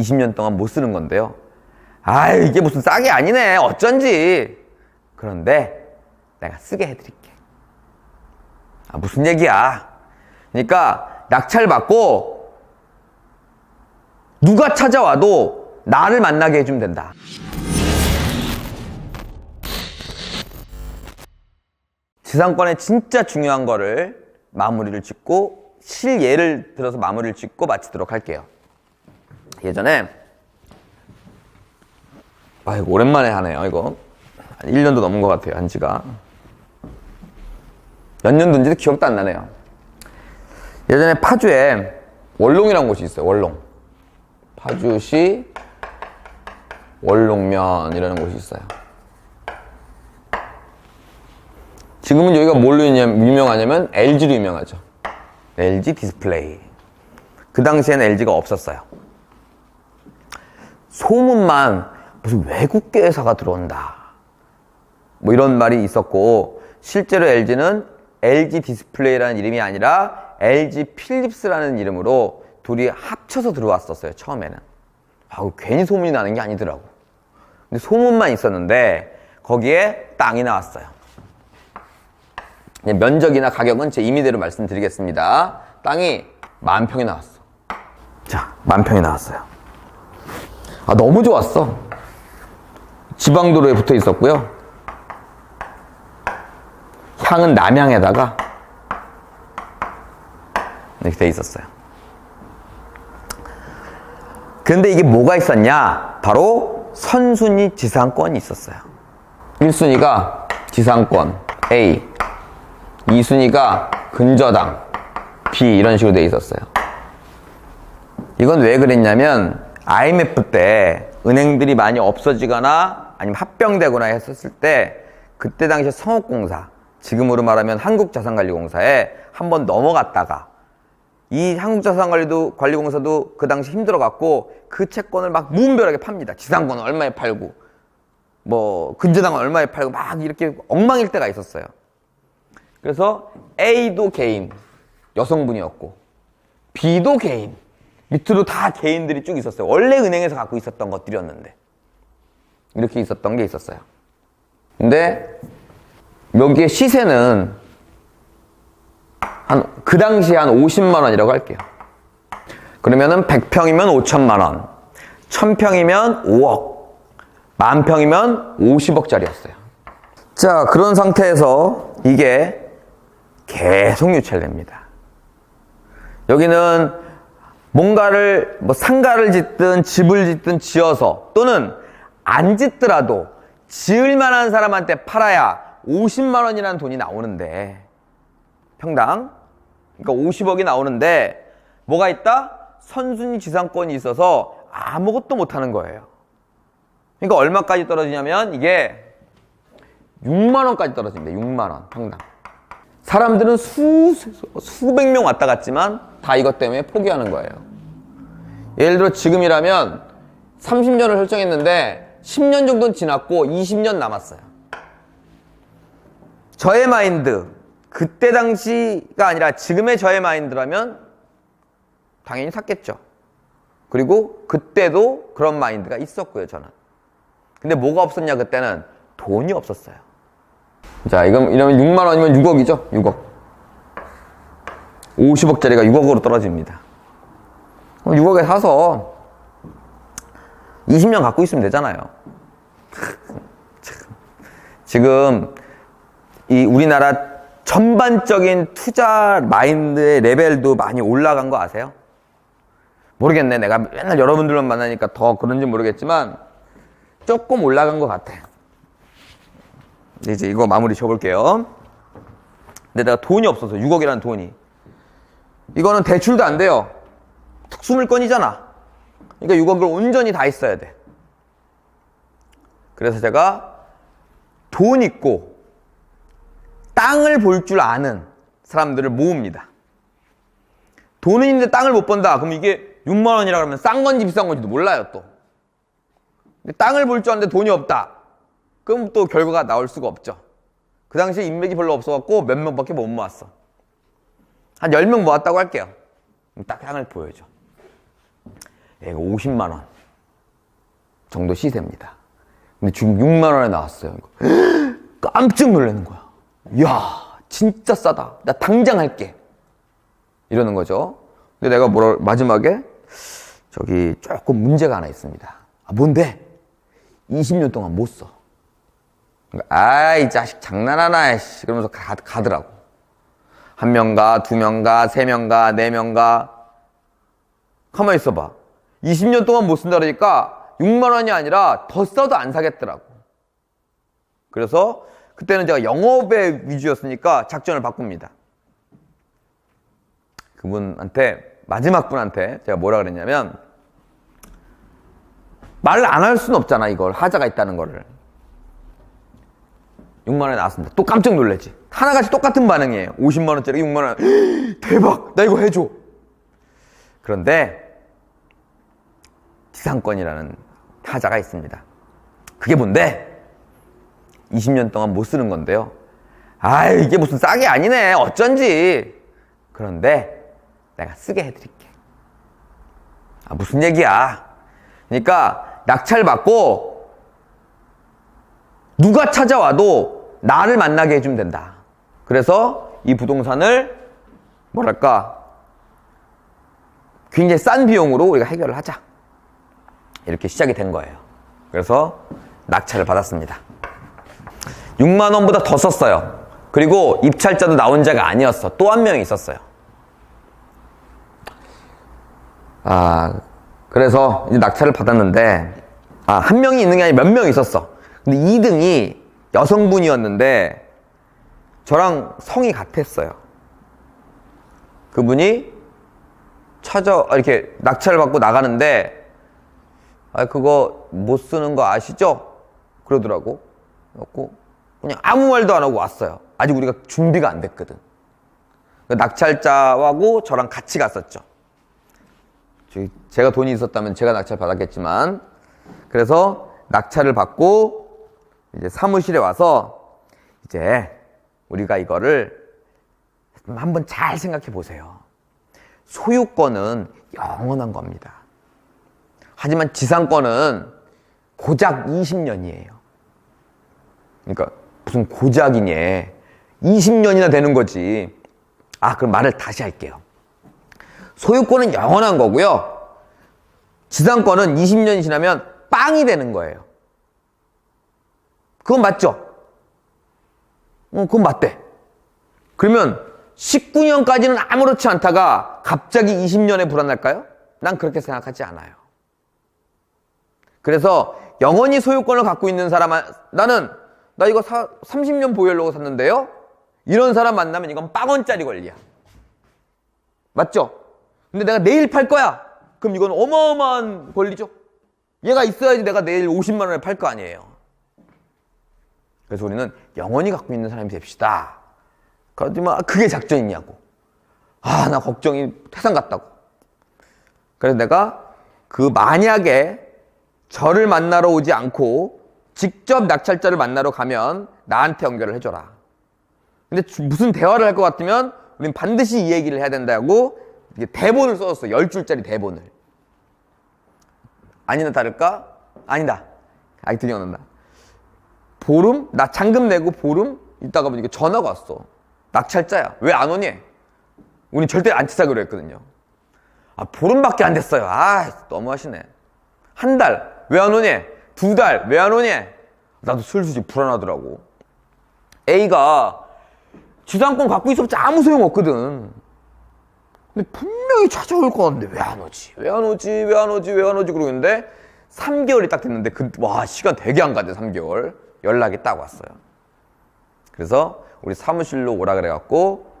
20년 동안 못 쓰는 건데요. 아 이게 무슨 싹이 아니네. 어쩐지. 그런데 내가 쓰게 해드릴게. 아, 무슨 얘기야. 그러니까 낙찰 받고 누가 찾아와도 나를 만나게 해주면 된다. 지상권의 진짜 중요한 거를 마무리를 짓고 실예를 들어서 마무리를 짓고 마치도록 할게요. 예전에. 아 이거 오랜만에 하네요 이거. 한 1년도 넘은 것 같아요 한 지가. 몇 년도인지도 기억도 안 나네요. 예전에 파주에 월롱이라는 곳이 있어요 월롱 파주시 월롱면이라는 곳이 있어요. 지금은 여기가 뭘로 유명- 유명하냐면 LG로 유명하죠. LG 디스플레이. 그 당시에는 LG가 없었어요 소문만 무슨 외국계 회사가 들어온다. 뭐 이런 말이 있었고 실제로 LG는 LG 디스플레이라는 이름이 아니라 LG 필립스라는 이름으로 둘이 합쳐서 들어왔었어요. 처음에는. 아, 괜히 소문이 나는 게 아니더라고. 근데 소문만 있었는데 거기에 땅이 나왔어요. 면적이나 가격은 제 임의대로 말씀드리겠습니다. 땅이 만 평이 나왔어. 자, 만 평이 나왔어요. 아, 너무 좋았어. 지방도로에 붙어 있었고요. 향은 남향에다가 이렇게 돼 있었어요. 근데 이게 뭐가 있었냐? 바로 선순위 지상권이 있었어요. 1순위가 지상권 A, 2순위가 근저당 B 이런 식으로 돼 있었어요. 이건 왜 그랬냐면 IMF 때 은행들이 많이 없어지거나 아니면 합병되거나 했었을 때 그때 당시에 성업공사 지금으로 말하면 한국자산관리공사에 한번 넘어갔다가 이 한국자산관리도 관리공사도 그 당시 힘들어갖고 그 채권을 막 무분별하게 팝니다. 지상권은 얼마에 팔고 뭐 근저당은 얼마에 팔고 막 이렇게 엉망일 때가 있었어요. 그래서 A도 개인 여성분이었고 B도 개인 밑으로 다 개인들이 쭉 있었어요. 원래 은행에서 갖고 있었던 것들이었는데 이렇게 있었던 게 있었어요. 근데 여기에 시세는 한 그 당시에 한 50만 원이라고 할게요. 그러면은 100평이면 5천만 원, 1000평이면 5억, 만 평이면 50억짜리였어요. 자, 그런 상태에서 이게 계속 유찰됩니다. 여기는 뭔가를 뭐 상가를 짓든 집을 짓든 지어서 또는 안 짓더라도 지을 만한 사람한테 팔아야 50만 원이라는 돈이 나오는데 평당 그러니까 50억이 나오는데 뭐가 있다? 선순위 지상권이 있어서 아무것도 못 하는 거예요. 그러니까 얼마까지 떨어지냐면 이게 6만 원까지 떨어집니다. 6만 원 평당. 사람들은 수, 수백 명 왔다 갔지만 다 이것 때문에 포기하는 거예요. 예를 들어 지금이라면 30년을 설정했는데 10년 정도는 지났고 20년 남았어요. 저의 마인드, 그때 당시가 아니라 지금의 저의 마인드라면 당연히 샀겠죠. 그리고 그때도 그런 마인드가 있었고요, 저는. 근데 뭐가 없었냐, 그때는 돈이 없었어요. 자, 이건 이러면 6만 원이면 6억이죠? 6억. 50억짜리가 6억으로 떨어집니다. 6억에 사서 20년 갖고 있으면 되잖아요. 참. 지금 이 우리나라 전반적인 투자 마인드의 레벨도 많이 올라간 거 아세요? 모르겠네. 내가 맨날 여러분들만 만나니까 더 그런지 모르겠지만 조금 올라간 것 같아. 이제 이거 마무리 줘볼게요. 근데 내가 돈이 없어서 6억이라는 돈이. 이거는 대출도 안 돼요. 특수물건이잖아. 그러니까 6억을 온전히 다 있어야 돼. 그래서 제가 돈 있고 땅을 볼 줄 아는 사람들을 모읍니다. 돈은 있는데 땅을 못 번다. 그럼 이게 6만 원이라 그러면 싼 건지 비싼 건지도 몰라요, 또. 땅을 볼 줄 아는데 돈이 없다. 그럼 또 결과가 나올 수가 없죠. 그 당시에 인맥이 별로 없어갖고 몇 명밖에 못 모았어. 한 10명 모았다고 할게요. 딱 땅을 보여줘. 얘가 50만 원 정도 시세입니다. 근데 지금 6만 원에 나왔어요. 깜짝 놀라는 거야. 이야, 진짜 싸다. 나 당장 할게. 이러는 거죠. 근데 내가 뭐라, 마지막에 저기 조금 문제가 하나 있습니다. 아, 뭔데? 20년 동안 못 써. 아이, 자식 장난하나, 씨. 그러면서 가, 가더라고. 한 명가, 두 명가, 세 명가, 네 명가. 가만히 있어봐. 20년 동안 못 쓴다 그러니까 6만 원이 아니라 더 써도 안 사겠더라고. 그래서 그때는 제가 영업의 위주였으니까 작전을 바꿉니다. 그분한테 마지막 분한테 제가 뭐라 그랬냐면 말을 안 할 수는 없잖아 이걸 하자가 있다는 거를 6만 원에 나왔습니다. 또 깜짝 놀랐지. 하나같이 똑같은 반응이에요. 50만 원짜리 6만 원. 대박! 나 이거 해줘. 그런데 지상권이라는 타자가 있습니다. 그게 뭔데? 20년 동안 못 쓰는 건데요. 아, 이게 무슨 싸게 아니네. 어쩐지. 그런데 내가 쓰게 해드릴게. 아, 무슨 얘기야? 그러니까 낙찰 받고 누가 찾아와도 나를 만나게 해주면 된다. 그래서 이 부동산을 뭐랄까 굉장히 싼 비용으로 우리가 해결을 하자. 이렇게 시작이 된 거예요. 그래서 낙찰을 받았습니다. 6만 원보다 더 썼어요. 그리고 입찰자도 나 혼자가 아니었어. 또 한 명이 있었어요. 아, 그래서 이제 낙찰을 받았는데, 아, 한 명이 있는 게 아니라 몇명 있었어. 근데 2등이 여성분이었는데, 저랑 성이 같았어요. 그분이 찾아, 이렇게 낙찰을 받고 나가는데, 아, 그거 못 쓰는 거 아시죠? 그러더라고. 그래갖고, 그냥 아무 말도 안 하고 왔어요. 아직 우리가 준비가 안 됐거든. 낙찰자하고 저랑 같이 갔었죠. 제가 돈이 있었다면 제가 낙찰 받았겠지만, 그래서 낙찰을 받고 이제 사무실에 와서 이제 우리가 이거를 한번 잘 생각해 보세요. 소유권은 영원한 겁니다. 하지만 지상권은 고작 20년이에요. 그러니까 무슨 고작이니 20년이나 되는 거지. 아, 그럼 말을 다시 할게요. 소유권은 영원한 거고요. 지상권은 20년이 지나면 빵이 되는 거예요. 그건 맞죠? 어, 그건 맞대. 그러면 19년까지는 아무렇지 않다가 갑자기 20년에 불안할까요? 난 그렇게 생각하지 않아요. 그래서 영원히 소유권을 갖고 있는 사람, 나는 나 이거 사, 30년 보유하려고 샀는데요? 이런 사람 만나면 이건 빵원짜리 권리야. 맞죠? 근데 내가 내일 팔 거야. 그럼 이건 어마어마한 권리죠? 얘가 있어야지 내가 내일 50만 원에 팔 거 아니에요. 그래서 우리는 영원히 갖고 있는 사람이 됩시다. 그러지만 그게 작전이냐고. 아, 나 걱정이 태산 같다고. 그래서 내가 그 만약에 저를 만나러 오지 않고 직접 낙찰자를 만나러 가면 나한테 연결을 해줘라. 근데 무슨 대화를 할 것 같으면 우린 반드시 이 얘기를 해야 된다고 대본을 써줬어. 열 줄짜리 대본을. 아니나 다를까? 아니다. 아이 드디어 난다. 보름? 나 잔금 내고 보름? 있다가 보니까 전화가 왔어. 낙찰자야. 왜 안 오니? 우린 절대 안 치사기로 했거든요. 아, 보름밖에 안 됐어요. 아, 너무하시네. 한 달. 왜 안 오니? 두 달. 왜 안 오니? 나도 슬슬 불안하더라고. A가 지상권 갖고 있어봤자 아무 소용 없거든. 근데 분명히 찾아올 것 같은데 왜 안 오지? 왜 안 오지? 왜 안 오지? 왜 안 오지? 그러는데 3개월이 딱 됐는데 그, 와, 시간 되게 안 가네, 3개월. 연락이 딱 왔어요. 그래서 우리 사무실로 오라 그래갖고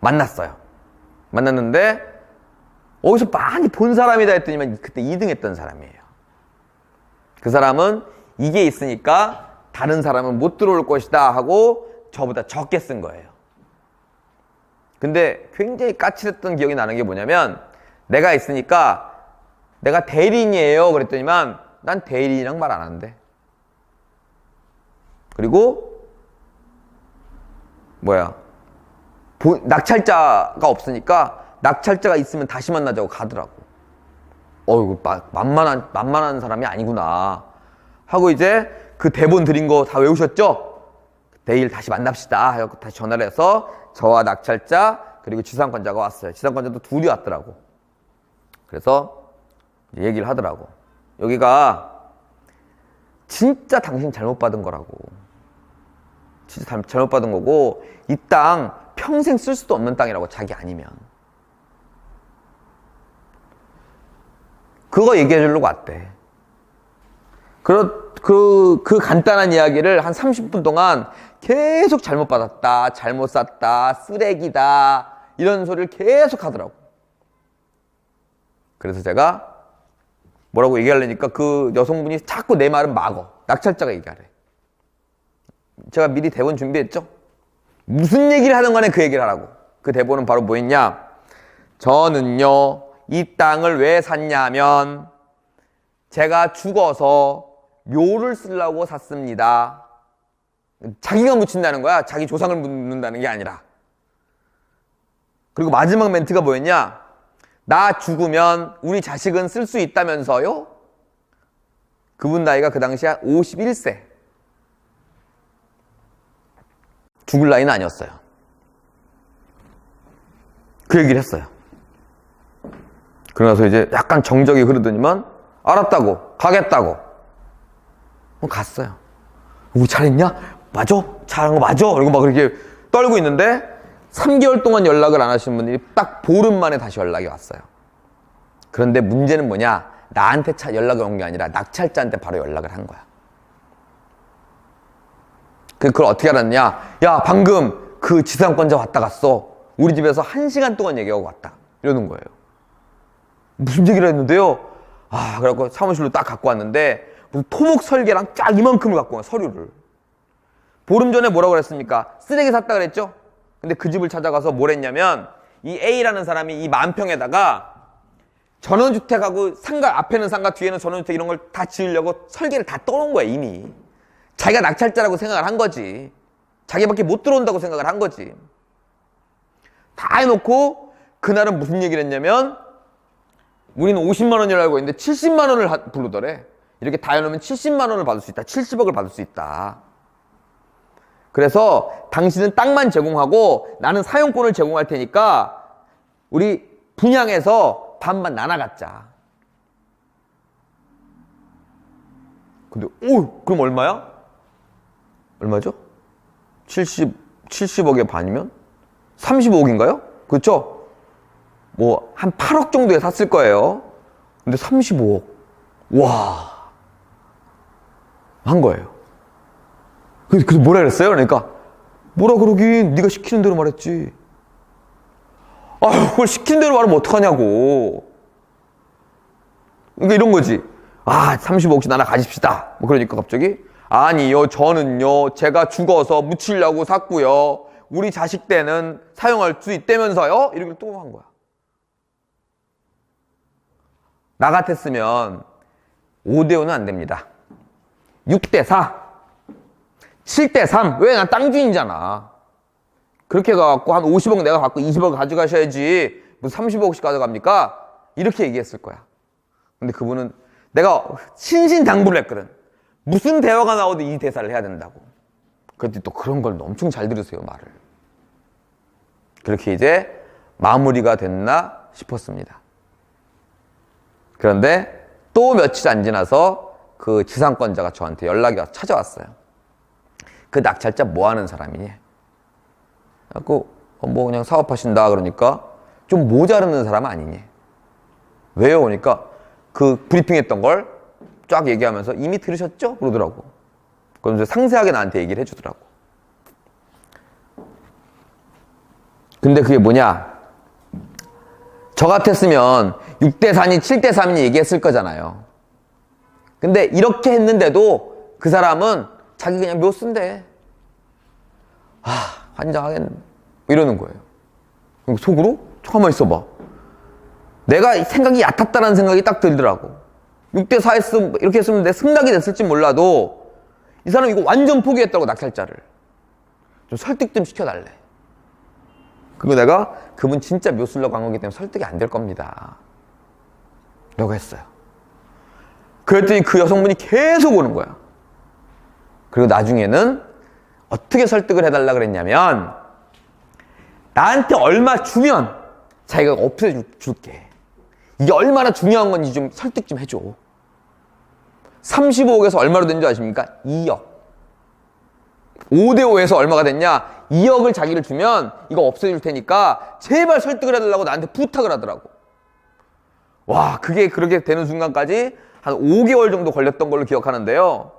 만났어요. 만났는데 어디서 많이 본 사람이다 했더니만 그때 2등 했던 사람이에요. 그 사람은 이게 있으니까 다른 사람은 못 들어올 것이다 하고 저보다 적게 쓴 거예요. 근데 굉장히 까칠했던 기억이 나는 게 뭐냐면 내가 있으니까 내가 대리인이에요 그랬더니만 난 대리인이랑 말 안 한대. 그리고 뭐야 보, 낙찰자가 없으니까 낙찰자가 있으면 다시 만나자고 가더라고. 어이구, 마- 만만한, 만만한 사람이 아니구나. 하고 이제 그 대본 드린 거 다 외우셨죠? 내일 다시 만납시다. 하고 다시 전화를 해서 저와 낙찰자, 그리고 지상권자가 왔어요. 지상권자도 둘이 왔더라고. 그래서 얘기를 하더라고. 여기가 진짜 당신 잘못 받은 거라고. 진짜 잘- 잘못 받은 거고, 이 땅 평생 쓸 수도 없는 땅이라고, 자기 아니면. 그거 얘기해 주려고 왔대. 그, 그, 그 간단한 이야기를 한 30분 동안 계속 잘못 받았다, 잘못 샀다, 쓰레기다, 이런 소리를 계속 하더라고. 그래서 제가 뭐라고 얘기하려니까 그 여성분이 자꾸 내 말은 막어. 낙찰자가 얘기하래. 제가 미리 대본 준비했죠? 무슨 얘기를 하든 간에 그 얘기를 하라고. 그 대본은 바로 뭐였냐? 저는요, 이 땅을 왜 샀냐면, 제가 죽어서 묘를 쓰려고 샀습니다. 자기가 묻힌다는 거야. 자기 조상을 묻는다는 게 아니라. 그리고 마지막 멘트가 뭐였냐? 나 죽으면 우리 자식은 쓸 수 있다면서요? 그분 나이가 그 당시에 51세. 죽을 나이는 아니었어요. 그 얘기를 했어요. 그러나서 이제 약간 정적이 흐르더니만 알았다고 가겠다고 어, 갔어요. 우리 잘했냐? 맞아? 잘한 거 맞아? 그리고 막 그렇게 떨고 있는데 3개월 동안 연락을 안 하신 분들이 딱 보름 만에 다시 연락이 왔어요. 그런데 문제는 뭐냐? 나한테 차 연락이 온게 아니라 낙찰자한테 바로 연락을 한 거야. 그- 그걸 어떻게 알았냐? 야, 방금 그 지상권자 왔다 갔어. 우리 집에서 한 시간 동안 얘기하고 왔다. 이러는 거예요. 무슨 얘기를 했는데요? 아, 그래갖고 사무실로 딱 갖고 왔는데, 무슨 토목 설계랑 쫙 이만큼을 갖고 온 서류를. 보름 전에 뭐라고 그랬습니까? 쓰레기 샀다 그랬죠? 근데 그 집을 찾아가서 뭘 했냐면, 이 A라는 사람이 이 만평에다가 전원주택하고 상가, 앞에는 상가, 뒤에는 전원주택 이런 걸 다 지으려고 설계를 다 떠놓은 거야, 이미. 자기가 낙찰자라고 생각을 한 거지. 자기밖에 못 들어온다고 생각을 한 거지. 다 해놓고 그날은 무슨 얘기를 했냐면 우리는 50만 원이라고 알고 있는데 70만 원을 하- 부르더래. 이렇게 다 해놓으면 70만 원을 받을 수 있다. 70억을 받을 수 있다. 그래서 당신은 땅만 제공하고 나는 사용권을 제공할 테니까 우리 분양해서 반반 나눠 갖자. 근데 오 그럼 얼마야? 얼마죠? 70 70억의 반이면 35억인가요? 그렇죠? 뭐 한 8억 정도에 샀을 거예요. 근데 35억. 와. 한 거예요. 그래서, 그래서 뭐라 그랬어요? 그러니까 뭐라 그러긴 네가 시키는 대로 말했지. 아, 그걸 시킨 대로 말하면 어떡하냐고. 그러니까 이런 거지. 아, 35억씩 나눠 가집시다. 뭐 그러니까 갑자기 아니요, 저는요, 제가 죽어서 묻히려고 샀고요. 우리 자식 때는 사용할 수 있다면서요? 이렇게 또 한 거야. 나 같았으면 5대5는 안 됩니다. 6대4, 7대3. 왜? 난 땅주인이잖아. 그렇게 가갖고 한 50억 내가 갖고 20억 가져가셔야지. 무슨 30억씩 가져갑니까? 이렇게 얘기했을 거야. 근데 그분은 내가 신신당부를 했거든. 무슨 대화가 나오든 이 대사를 해야 된다고. 그랬더니 또 그런 걸 엄청 잘 들으세요, 말을. 그렇게 이제 마무리가 됐나 싶었습니다. 그런데 또 며칠 안 지나서 그 지상권자가 저한테 연락이 와 찾아왔어요. 그 낙찰자 뭐 하는 사람이니? 그래갖고 어, 뭐 그냥 사업하신다 그러니까 좀 모자르는 사람 아니니? 왜요? 그러니까 그 브리핑했던 걸 쫙 얘기하면서 이미 들으셨죠? 그러더라고. 그럼 상세하게 나한테 얘기를 해주더라고. 근데 그게 뭐냐? 저 같았으면 6대4니 7대3니 얘기했을 거잖아요. 근데 이렇게 했는데도 그 사람은 자기 그냥 묘 쓴대. 아, 환장하겠네. 이러는 거예요. 속으로? 가만 있어봐. 내가 생각이 얕았다는 생각이 딱 들더라고. 6대 4 했으면, 이렇게 했으면 내 승낙이 됐을지 몰라도 이 사람 이거 완전 포기했다고 낙찰자를. 좀 설득 좀 시켜달래. 그거 내가 그분 진짜 묘 쓰려고 한 거기 때문에 설득이 안 될 겁니다. 라고 했어요. 그랬더니 그 여성분이 계속 오는 거야. 그리고 나중에는 어떻게 설득을 해달라 그랬냐면 나한테 얼마 주면 자기가 없애줄게. 이게 얼마나 중요한 건지 좀 설득 좀 해줘. 35억에서 얼마로 된 줄 아십니까? 2억. 5대5에서 얼마가 됐냐? 2억을 자기를 주면 이거 없애줄 테니까 제발 설득을 해달라고 나한테 부탁을 하더라고. 와, 그게 그렇게 되는 순간까지 한 5개월 정도 걸렸던 걸로 기억하는데요.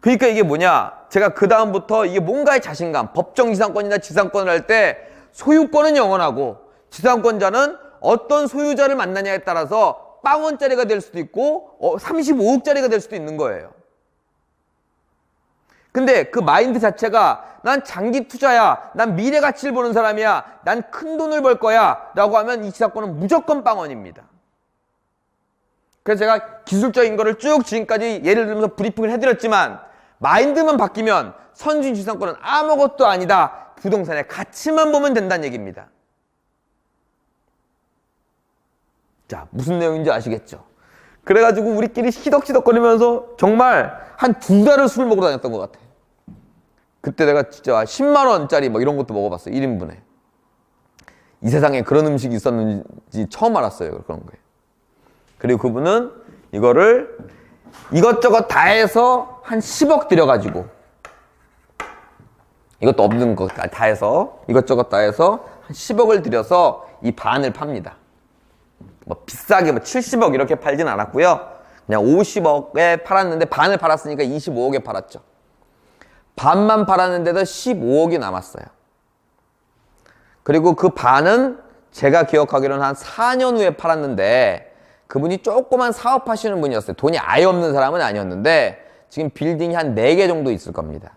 그러니까 이게 뭐냐? 제가 그 다음부터 이게 뭔가의 자신감, 법정 지상권이나 지상권을 할 때 소유권은 영원하고 지상권자는 어떤 소유자를 만나냐에 따라서 빵 원짜리가 될 수도 있고 어, 35억짜리가 될 수도 있는 거예요. 근데 그 마인드 자체가 난 장기 투자야, 난 미래 가치를 보는 사람이야, 난 큰 돈을 벌 거야 라고 하면 이 지상권은 무조건 빵원입니다. 그래서 제가 기술적인 거를 쭉 지금까지 예를 들면서 브리핑을 해드렸지만 마인드만 바뀌면 선진 지상권은 아무것도 아니다. 부동산의 가치만 보면 된다는 얘기입니다. 자, 무슨 내용인지 아시겠죠? 그래가지고 우리끼리 시덕시덕거리면서 정말 한 두 달을 술을 먹으러 다녔던 것 같아. 그때 내가 진짜 10만원짜리 뭐 이런 것도 먹어봤어요. 1인분에. 이 세상에 그런 음식이 있었는지 처음 알았어요. 그런 거예요. 그리고 그분은 이거를 이것저것 다 해서 한 10억 들여가지고 이것도 없는 거다 해서 이것저것 다 해서 한 10억을 들여서 이 반을 팝니다. 뭐 비싸게 뭐 70억 이렇게 팔진 않았고요. 그냥 50억에 팔았는데 반을 팔았으니까 25억에 팔았죠. 반만 팔았는데도 15억이 남았어요. 그리고 그 반은 제가 기억하기로는 한 4년 후에 팔았는데 그분이 조그만 사업하시는 분이었어요. 돈이 아예 없는 사람은 아니었는데 지금 빌딩이 한 4개 정도 있을 겁니다.